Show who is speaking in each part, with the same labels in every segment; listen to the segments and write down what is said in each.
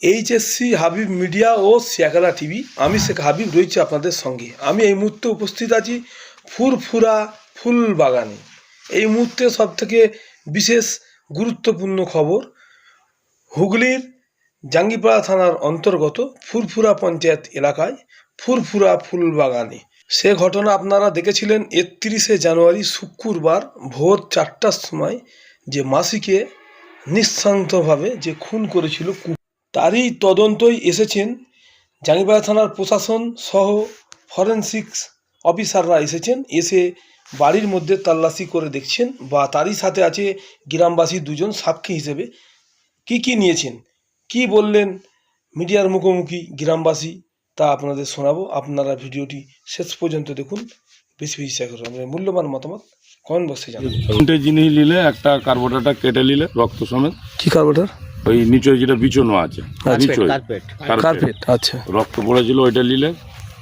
Speaker 1: HSC Habib media ও শিয়াকালা TV আমি শেখ হাবিব রয়েছি আপনাদের সঙ্গে। আমি এই মুহূর্তে উপস্থিত আছি ফুরফুরা ফুল বাগানে এই মুহূর্তে সবথেকে বিশেষ গুরুত্বপূর্ণ খবর, হুগলির জাঙ্গিপাড়া থানার অন্তর্গত ফুরফুরা পঞ্চায়েত এলাকায় ফুরফুরা ফুল বাগানে সে ঘটনা আপনারা দেখেছিলেন একত্রিশে জানুয়ারি শুক্রবার ভোর চারটার সময় যে মাসিকে নিঃশান্তভাবে যে খুন করেছিল তারই তদন্তই এসেছেন। জাঙ্গিপাড়া থানার প্রশাসন সহ ফরেনসিক্স অফিসাররা এসেছেন। এসে বাড়ির মধ্যে তল্লাশি করে দেখছেন বা তারই সাথে আছে গ্রামবাসী দুজন সাক্ষী হিসেবে। কি কি নিয়েছেন? কি বললেন মিডিয়ার মুখোমুখি গ্রামবাসী? তা আপনাদের শোনাবো। আপনারা ভিডিওটি শেষ পর্যন্ত দেখুন। বেশি বেশি শেয়ার করুন। আপনার মূল্যবান মতামত কমেন্ট বক্সে জানান।
Speaker 2: তিনটে জিনিস নিলে একটা কার্বোটারটা কেটে নিলে রক্ত সমেত।
Speaker 1: কি কার্বোটার
Speaker 2: ওই নিচে যেটা বিছানো আছে
Speaker 1: আচ্ছা,
Speaker 2: নিচয়
Speaker 3: কার্পেট
Speaker 1: আচ্ছা।
Speaker 2: রক্ত পড়েছিল ওইটা নিলে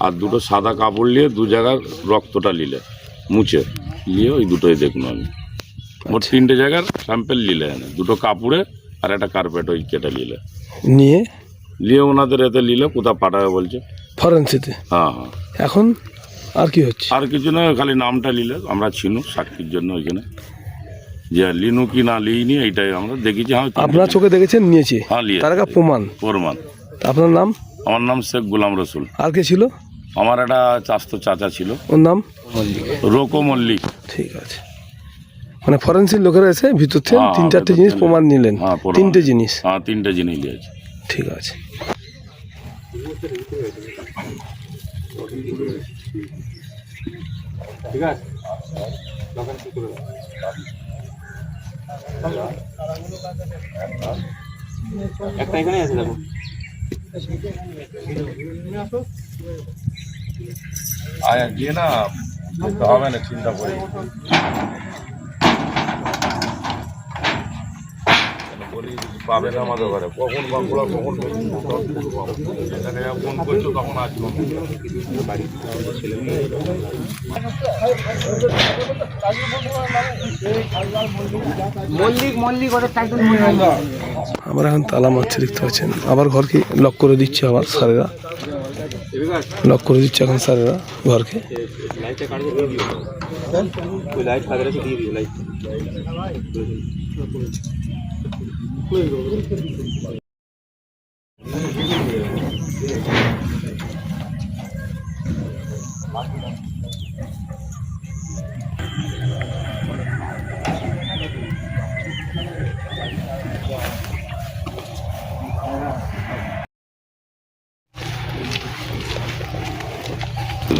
Speaker 2: আর দুটো সাদা কাপড় নিয়ে দু জায়গার রক্তটা নিলে মুছে। নিয়ে ওই দুটোই দেখুন আমি। মোট
Speaker 1: আচ্ছা।
Speaker 2: তিনটে জায়গার স্যাম্পেল নিলে এনে দুটো কাপড়ে আর একটা কার্পেট ওই কেটে নিলে।
Speaker 1: নিয়ে?
Speaker 2: নিয়ে ওনাদের এতে নিলে কোথাও পাঠাবে বলছে।
Speaker 1: ফরেন্সিতে?
Speaker 2: হ্যাঁ হ্যাঁ।
Speaker 1: এখন আর কি হচ্ছে?
Speaker 2: আর কিছু নয় খালি নামটা নিলে আমরা চিনু সাক্ষীর জন্য ওইখানে। যে লিনু কি না লিইনি এইটাই আমরা দেখেছি হ্যাঁ তিনটে
Speaker 1: আপনার চোখে দেখেছেন নিয়েছে?
Speaker 2: হ্যাঁ, নিয়েছে।
Speaker 1: তার একটা প্রমাণ।
Speaker 2: প্রমাণ।
Speaker 1: তা আপনার নাম?
Speaker 2: আমার নাম শেখ গোলাম রসুল।
Speaker 1: আর কে ছিল?
Speaker 2: আমার একটা চাস্ত চাচা ছিল।
Speaker 1: ওর নাম?
Speaker 2: রোকো মল্লিক।
Speaker 1: ঠিক আছে। মানে ফরেন্সিক লোকেরা এসে ভিতর থেকে
Speaker 2: হ্যাঁ,
Speaker 1: তিন চারটে জিনিস প্রমাণ নিলেন।
Speaker 2: হ্যাঁ।
Speaker 1: তিনটে জিনিস।
Speaker 2: হ্যাঁ তিনটে জিনিস নিয়েছে
Speaker 1: ঠিক আছে।
Speaker 3: একটা এখানে আছে দেখো।
Speaker 2: আয়া গিয়ে না হবে না চিন্তা করি। পাবে না আমাদের ঘরে। কখন বাঁকুড়া কখন এখানে ফোন করছ তখন আসব।
Speaker 3: টাইটেল
Speaker 1: আমরা এখন তালা মারছে, দেখতে পাচ্ছেন। আবার ঘরকে লক করে দিচ্ছে আবার স্যারেরা। লক করে দিচ্ছে এখন স্যারেরা ঘরকে।
Speaker 3: লাইটটা কাটবে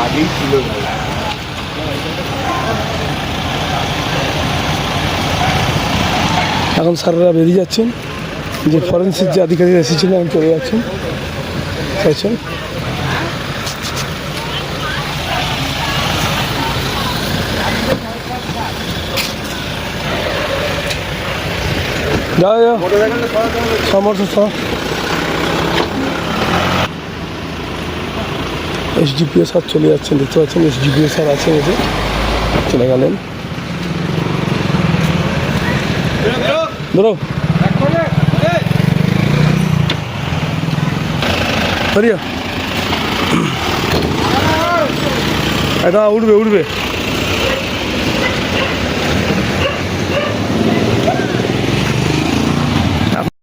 Speaker 3: আগেই ছিল
Speaker 1: এখন স্যারেরা বেরিয়ে যাচ্ছেন। যে ফরেন্সিক যে আধিকারিক এসেছিলেন, এখন চলে যাচ্ছেন। চাইছেন যাও যাও। সমর্থ এসডিপিও স্যার চলে যাচ্ছেন, দেখতে পাচ্ছেন এসডিপিও স্যার আছেন এসে চলে গেলেন। ধরো। এটা উঠবে উঠবে।